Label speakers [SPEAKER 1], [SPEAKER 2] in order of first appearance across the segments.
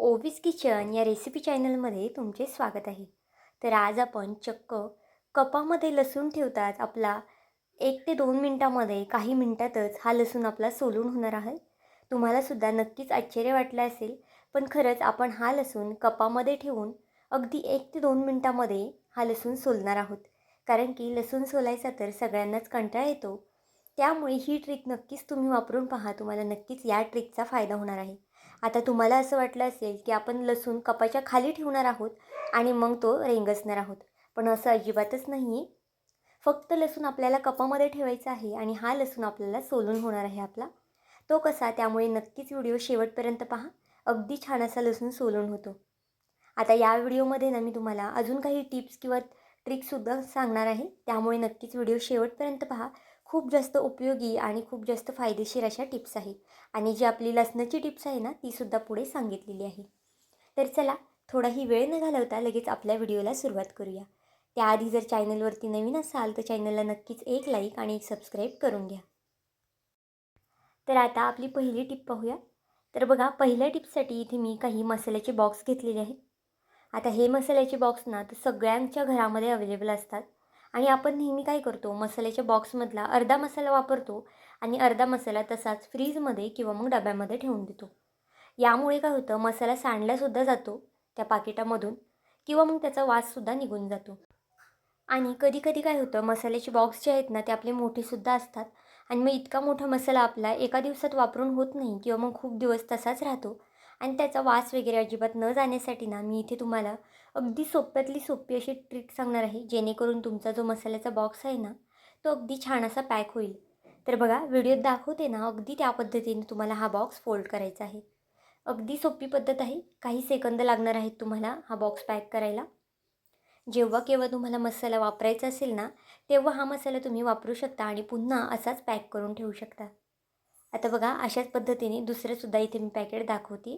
[SPEAKER 1] ओवीस kitchen या recipe चॅनलमध्ये तुमचे स्वागत आहे. तर आज आपण चक्क कपामध्ये लसूण ठेवतात. आपला एक ते दोन मिनटामध्ये काही मिनटातच हा लसूण आपला सोलून होणार आहे. तुम्हालासुद्धा नक्कीच आश्चर्य वाटलं असेल पण खरंच आपण हा लसूण कपामध्ये ठेवून अगदी एक ते दोन मिनटामध्ये हा लसूण सोलणार आहोत. कारण की लसूण सोलायचा तर सगळ्यांनाच कंटाळा येतो. त्यामुळे ही ट्रिक नक्कीच तुम्ही वापरून पहा. तुम्हाला नक्कीच या ट्रिकचा फायदा होणार आहे. आता तुम्हाला असं वाटलं असेल की आपण लसूण कपाच्या खाली ठेवणार आहोत आणि मग तो रेंगसणार आहोत. पण असं अजिबातच नाही आहे फक्त लसूण आपल्याला कपामध्ये ठेवायचा आहे आणि हा लसूण आपल्याला सोलून होणार आहे आपला. तो कसा त्यामुळे नक्कीच व्हिडिओ शेवटपर्यंत पहा. अगदी छान असा लसूण सोलून होतो. आता या व्हिडिओमध्ये ना मी तुम्हाला अजून काही टिप्स किंवा ट्रिकसुद्धा सांगणार आहे. त्यामुळे नक्कीच व्हिडिओ शेवटपर्यंत पहा. खूप जास्त उपयोगी आणि खूप जास्त फायदेशीर अशा टिप्स आहेत. आणि जी आपली लसणाची टिप्स आहे ना तीसुद्धा पुढे सांगितलेली आहे. तर चला थोडाही वेळ न घालवता लगेच आपल्या व्हिडिओला सुरुवात करूया. त्याआधी जर चॅनलवरती नवीन असाल तर चॅनलला नक्कीच एक लाईक आणि एक सबस्क्राईब करून घ्या. तर आता आपली पहिली टिप पाहूया. तर बघा पहिल्या टिपसाठी इथे मी काही मसाल्याचे बॉक्स घेतलेले आहेत. आता हे मसाल्याचे बॉक्स ना तर सगळ्यांच्या घरामध्ये अवेलेबल असतात. आणि आपण नेहमी काय करतो? मसाल्याच्या बॉक्समधला अर्धा मसाला वापरतो आणि अर्धा मसाला तसाच फ्रीजमध्ये किंवा मग डब्यामध्ये ठेवून देतो. यामुळे काय होतं? मसाला सांडलासुद्धा जातो त्या पाकिटामधून किंवा मग त्याचा वाससुद्धा निघून जातो. आणि कधी कधी काय होतं? मसाल्याचे बॉक्स जे आहेत ना ते आपले मोठेसुद्धा असतात आणि मग इतका मोठा मसाला आपला एका दिवसात वापरून होत नाही किंवा मग खूप दिवस तसाच राहतो आणि त्याचा वास वगैरे अजिबात न जाण्यासाठी ना मी इथे तुम्हाला अगदी सोप्यातली सोपी अशी ट्रिक सांगणार आहे जेणेकरून तुमचा जो मसाल्याचा बॉक्स आहे ना तो अगदी छान असा पॅक होईल. तर बघा व्हिडिओत दाखवते ना अगदी त्या पद्धतीने तुम्हाला हा बॉक्स फोल्ड करायचा आहे. अगदी सोपी पद्धत आहे. काही सेकंद लागणार आहेत तुम्हाला हा बॉक्स पॅक करायला. जेव्हा केव्हा तुम्हाला मसाला वापरायचा असेल ना तेव्हा हा मसाला तुम्ही वापरू शकता आणि पुन्हा असाच पॅक करून ठेवू शकता. आता बघा अशाच पद्धतीने दुसरंसुद्धा इथे मी पॅकेट दाखवते.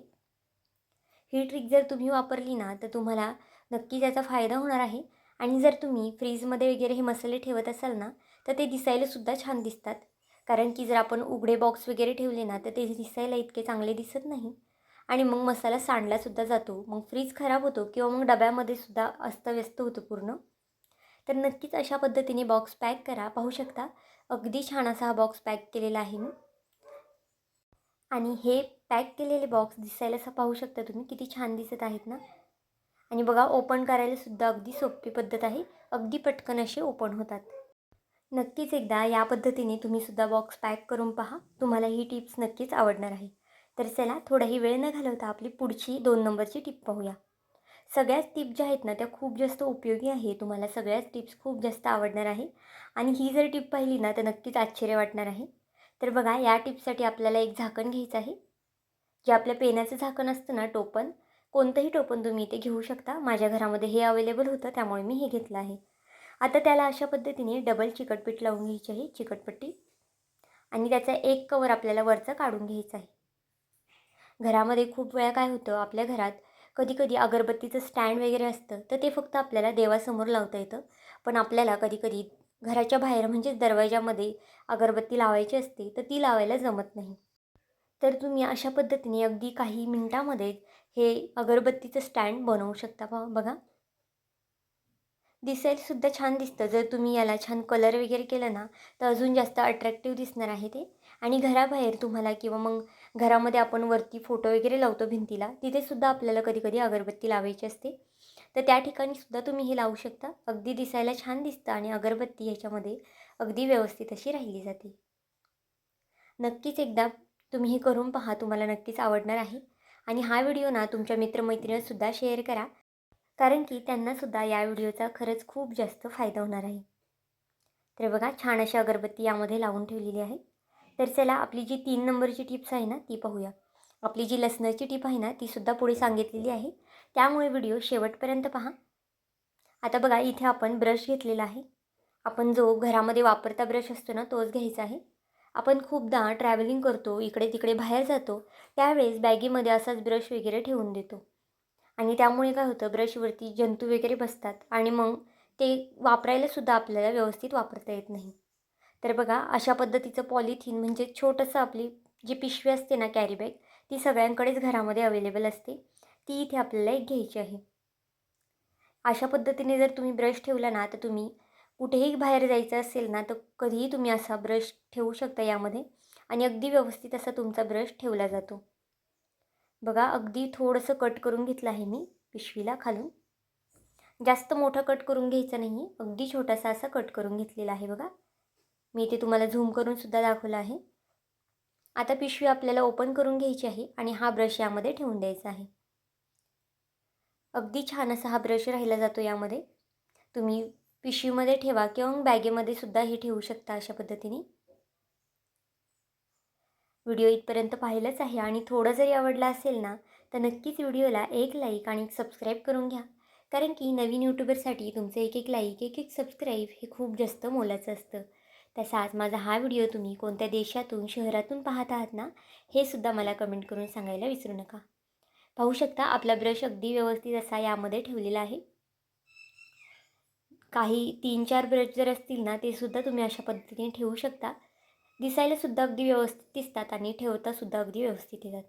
[SPEAKER 1] ही ट्रिक जर तुम्ही वापरली ना तर तुम्हाला नक्की त्याचा फायदा होणार आहे. आणि जर तुम्ही फ्रीजमध्ये वगैरे हे मसाले ठेवत असाल ना तर ते दिसायलासुद्धा छान दिसतात. कारण की जर आपण उघडे बॉक्स वगैरे ठेवले ना तर ते दिसायला इतके चांगले दिसत नाही. आणि मग मसाला सांडलासुद्धा जातो. मग फ्रीज खराब होतो किंवा मग डब्यामध्ये सुद्धा अस्तव्यस्त होतो पूर्ण. तर नक्कीच अशा पद्धतीने बॉक्स पॅक करा. पाहू शकता अगदी छान असा हा बॉक्स पॅक केलेला आहे मी. आणि हे पॅक केलेले बॉक्स दिसायला असं पाहू शकता तुम्ही किती छान दिसत आहेत ना. आणि बघा ओपन करायला सुद्धा अगदी सोपी पद्धत आहे. अगदी पटकन असे ओपन होतात. नक्कीच एकदा या पद्धतीने तुम्हीसुद्धा बॉक्स पॅक करून पहा. तुम्हाला ही टिप्स नक्कीच आवडणार आहे. तर चला थोडाही वेळ न घालवता आपली पुढची दोन नंबरची टिप पाहूया. सगळ्याच टिप ज्या आहेत ना त्या खूप जास्त उपयोगी आहे. तुम्हाला सगळ्याच टिप्स खूप जास्त आवडणार आहे. आणि ही जर टिप पाहिली ना तर नक्कीच आश्चर्य वाटणार आहे. तर बघा या टिपसाठी आपल्याला एक झाकण घ्यायचं आहे. जे आपल्या पेनाचं झाकण असतं ना टोपन कोणतंही टोपण तुम्ही इथे घेऊ शकता. माझ्या घरामध्ये हे अवेलेबल होतं त्यामुळे मी हे घेतलं आहे. आता त्याला अशा पद्धतीने डबल चिकटपीठ लावून घ्यायची आहे चिकटपट्टी. आणि त्याचा एक कवर आपल्याला वरचं काढून घ्यायचं आहे. घरामध्ये खूप वेळा काय होतं आपल्या घरात कधीकधी अगरबत्तीचं स्टँड वगैरे असतं तर ते फक्त आपल्याला देवासमोर लावता येतं. पण आपल्याला कधीकधी घराच्या बाहेर म्हणजेच दरवाजामध्ये अगरबत्ती लावायची असते तर ती लावायला जमत नाही. तर तुम्ही अशा पद्धतीने अगदी काही मिनटामध्ये हे अगरबत्तीचं स्टँड बनवू शकता पहा बघा? दिसायलासुद्धा छान दिसतं. जर तुम्ही याला छान कलर वगैरे केलं ना तर अजून जास्त अट्रॅक्टिव्ह दिसणार आहे ते. आणि घराबाहेर तुम्हाला किंवा मग घरामध्ये आपण वरती फोटो वगैरे लावतो भिंतीला तिथेसुद्धा आपल्याला कधी कधी अगरबत्ती लावायची असते. तर त्या ठिकाणी सुद्धा तुम्ही हे लावू शकता. अगदी दिसायला छान दिसतं आणि अगरबत्ती ह्याच्यामध्ये अगदी व्यवस्थित अशी राहिली जाते. नक्कीच एकदा तुम्ही हे करून पहा. तुम्हाला नक्कीच आवडणार आहे. आणि हा व्हिडिओ ना तुमच्या मित्रमैत्रिणीसुद्धा शेअर करा. कारण की त्यांनासुद्धा या व्हिडिओचा खरंच खूप जास्त फायदा होणार आहे. तर बघा छान अशी अगरबत्ती यामध्ये लावून ठेवलेली आहे. तर चला आपली जी तीन नंबरची टिप्स आहे ना ती पाहूया. आपली जी लसणाची टीप आहे ना तीसुद्धा पुढे सांगितलेली आहे. त्यामुळे व्हिडिओ शेवटपर्यंत पहा. आता बघा इथे आपण ब्रश घेतलेला आहे. आपण जो घरामध्ये वापरता ब्रश असतो ना तोच घ्यायचा आहे. आपण खूपदा ट्रॅव्हलिंग करतो इकडे तिकडे बाहेर जातो त्यावेळेस बॅगेमध्ये असाच ब्रश वगैरे ठेवून देतो. आणि त्यामुळे काय होतं ब्रशवरती जंतू वगैरे बसतात आणि मग ते वापरायलासुद्धा आपल्याला व्यवस्थित वापरता येत नाही. तर बघा अशा पद्धतीचं पॉलिथिन म्हणजे छोटंसं आपली जी पिशवी असते ना कॅरी बॅग ती सगळ्यांकडेच घरामध्ये अवेलेबल असते. ती इथे आपल्याला एक घ्यायची आहे. अशा पद्धतीने जर तुम्ही ब्रश ठेवला ना तर तुम्ही कुठेही बाहेर जायचं असेल ना तर कधीही तुम्ही असा ब्रश ठेवू शकता यामध्ये आणि अगदी व्यवस्थित असा तुमचा ब्रश ठेवला जातो. बघा अगदी थोडंसं कट करून घेतलं आहे मी पिशवीला खालून. जास्त मोठा कट करून घ्यायचा नाही अगदी छोटासा असा कट करून घेतलेला आहे बघा. मी इथे तुम्हाला झूम करूनसुद्धा दाखवलं आहे. आता पिशवी आपल्याला ओपन करून घ्यायची आहे आणि हा ब्रश यामध्ये ठेवून द्यायचा आहे. अगदी छान असा हा ब्रश राहिला जातो यामध्ये. तुम्ही पिशवीमध्ये ठेवा किंवा मग बॅगेमध्ये सुद्धा हे ठेवू शकता अशा पद्धतीने. व्हिडिओ इथपर्यंत पाहिलंच आहे आणि थोडं जरी आवडला असेल ना तर नक्कीच व्हिडिओला एक लाईक आणि एक सबस्क्राईब करून घ्या. कारण की नवीन यूट्यूबरसाठी तुमचं एक एक लाईक एक एक सबस्क्राईब हे खूप जास्त मोलाचं असतं. तसाच माझा हा व्हिडिओ तुम्ही कोणत्या देशातून शहरातून पाहत आहात ना हे सुद्धा मला कमेंट करून सांगायला विसरू नका. पाहू शकता आपला ब्रश अगदी व्यवस्थित असा यामध्ये ठेवलेला आहे. काही तीन चार ब्रश जर असतील ना ते सुद्धा तुम्ही अशा पद्धतीने ठेवू शकता. दिसायला सुद्धा अगदी व्यवस्थित दिसतात आणि ठेवता सुद्धा अगदी व्यवस्थित येतात.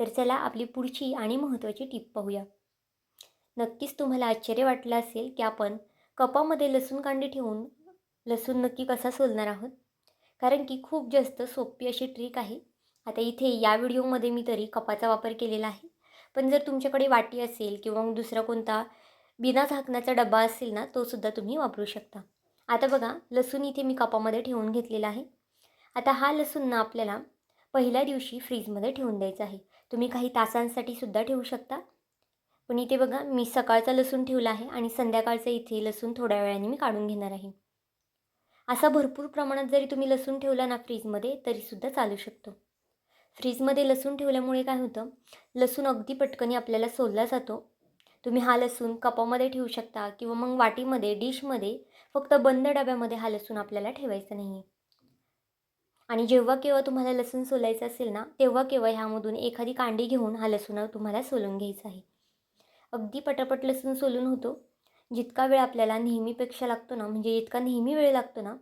[SPEAKER 1] तर चला आपली पुढची आणि महत्त्वाची टीप पाहूया. नक्कीच तुम्हाला आश्चर्य वाटलं असेल की आपण कपामध्ये लसूण कांडी ठेवून लसूण नक्की कसा सोलणार आहोत? कारण की खूप जास्त सोपी अशी ट्रिक आहे. आता इथे या व्हिडिओमध्ये मी तरी कपाचा वापर केलेला आहे. पण जर तुमच्याकडे वाटी असेल किंवा मग दुसरा कोणता बिना झाकण्याचा डबा असेल ना तो सुद्धा तुम्ही वापरू शकता. आता बघा लसूण इथे मी कपामध्ये ठेवून घेतलेला आहे. आता हा लसूण ना आपल्याला पहिल्या दिवशी फ्रीजमध्ये ठेवून द्यायचा आहे. तुम्ही काही तासांसाठी सुद्धा ठेवू शकता. पण इथे बघा मी सकाळचा लसूण ठेवला आहे आणि संध्याकाळचं इथे लसूण थोड्या वेळाने मी काढून घेणार आहे. असा भरपूर प्रमाणात जरी तुम्ही लसूण ठेवला ना फ्रीजमध्ये तरीसुद्धा चालू शकतो. फ्रीजमध्ये लसूण ठेवल्यामुळे काय होतं? लसूण अगदी पटकनी आपल्याला सोलला जातो. तुम्ही हा लसूण कपामध्ये ठेवू शकता किंवा मग वाटीमध्ये डिशमध्ये फक्त बंद डब्यामध्ये हा लसूण आपल्याला ठेवायचा नाही. आहे आणि जेव्हा केव्हा तुम्हाला लसूण सोलायचं असेल ना तेव्हा केव्हा ह्यामधून एखादी कांडी घेऊन हा लसूण तुम्हाला सोलून घ्यायचा आहे. अगदी पटापट लसूण सोलून होतो. जितका वेळ आपल्याला नेहमीपेक्षा लागतो ना म्हणजे जितका नेहमी वेळ लागतो ना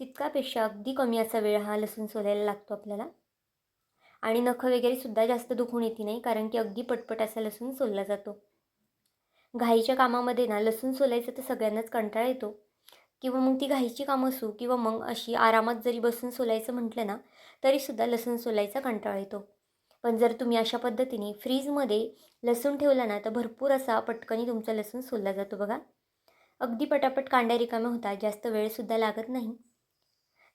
[SPEAKER 1] तितकापेक्षा अगदी कमी असा वेळ हा लसूण सोलायला लागतो आपल्याला. आणि नखं वगैरे सुद्धा जास्त दुखून येते नाही कारण की अगदी पटपट असा लसूण सोलला जातो. घाईच्या कामामध्ये ना लसूण सोलायचं तर सगळ्यांनाच कंटाळा येतो. किंवा मग ती घाईची कामं असू किंवा मग अशी आरामात जरी बसून सोलायचं म्हटलं ना तरीसुद्धा लसूण सोलायचा कंटाळा येतो. पण जर तुम्ही अशा पद्धतीने फ्रीजमध्ये लसूण ठेवला ना तर भरपूर असा पटकनी तुमचा लसूण सोलला जातो बघा. अगदी पटापट कांड्या रिकाम्या होतात जास्त वेळसुद्धा लागत नाही.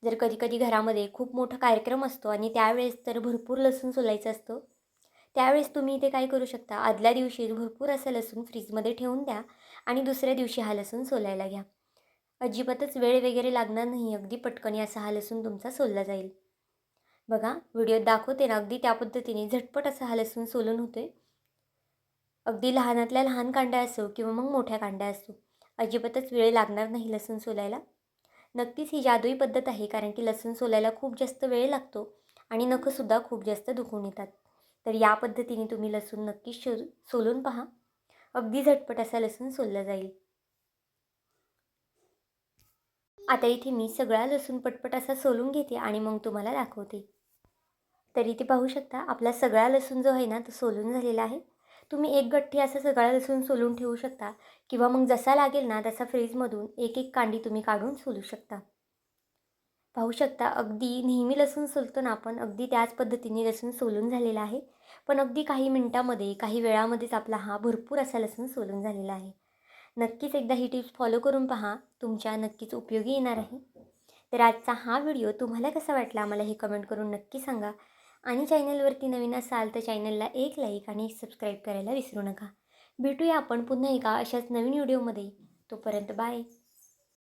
[SPEAKER 1] जर कधी कधी घरामध्ये खूप मोठा कार्यक्रम असतो आणि त्यावेळेस तर भरपूर लसूण सोलायचं असतं. त्यावेळेस तुम्ही इथे काय करू शकता? आदल्या दिवशी भरपूर असं लसूण फ्रीजमध्ये ठेवून द्या आणि दुसऱ्या दिवशी हा लसूण सोलायला घ्या. अजिबातच वेळ वगैरे लागणार नाही. अगदी पटकन असा हा लसूण तुमचा सोलला जाईल. बघा व्हिडिओत दाखवते ना अगदी त्या पद्धतीने झटपट असा हा लसूण सोलून होतो आहे अगदी लहानातल्या लहान कांड्या असो किंवा मग मोठ्या कांड्या असो अजिबातच वेळ लागणार नाही लसूण सोलायला. नक्कीच ही जादुई पद्धत आहे कारण की लसूण सोलायला खूप जास्त वेळ लागतो आणि नखंसुद्धा खूप जास्त दुखून येतात. तर या पद्धतीने तुम्ही लसूण नक्कीच शो सोलून पहा. अगदी झटपट असा लसूण सोलला जाईल. आता इथे मी सगळा लसूण पटपट असा सोलून घेते आणि मग तुम्हाला दाखवते. तर इथे पाहू शकता आपला सगळा लसूण जो आहे ना तो सोलून झालेला आहे. तुम्ही एक गठ्ठी असा सगळा लसूण सोलून ठेवू शकता किंवा मग जसा लागेल ना तसा फ्रीजमधून एक एक कांडी तुम्ही काढून सोलू शकता. पाहू शकता अगदी नेहमी लसूण सोलतो ना आपण अगदी त्याच पद्धतीने लसूण सोलून झालेला आहे. पण अगदी काही मिनटामध्ये काही वेळामध्येच आपला हा भरपूर असा लसूण सोलून झालेला आहे. नक्कीच एकदा ही टिप्स फॉलो करून पहा तुमच्या नक्कीच उपयोगी येणार आहे. तर आजचा हा व्हिडिओ तुम्हाला कसा वाटला मला हे कमेंट करून नक्की सांगा. आणि चॅनलवरती नवीन असाल तर चॅनलला एक लाईक आणि सबस्क्राईब करायला विसरू नका. भेटूया आपण पुन्हा एका अशाच नवीन व्हिडिओमध्ये. तोपर्यंत बाय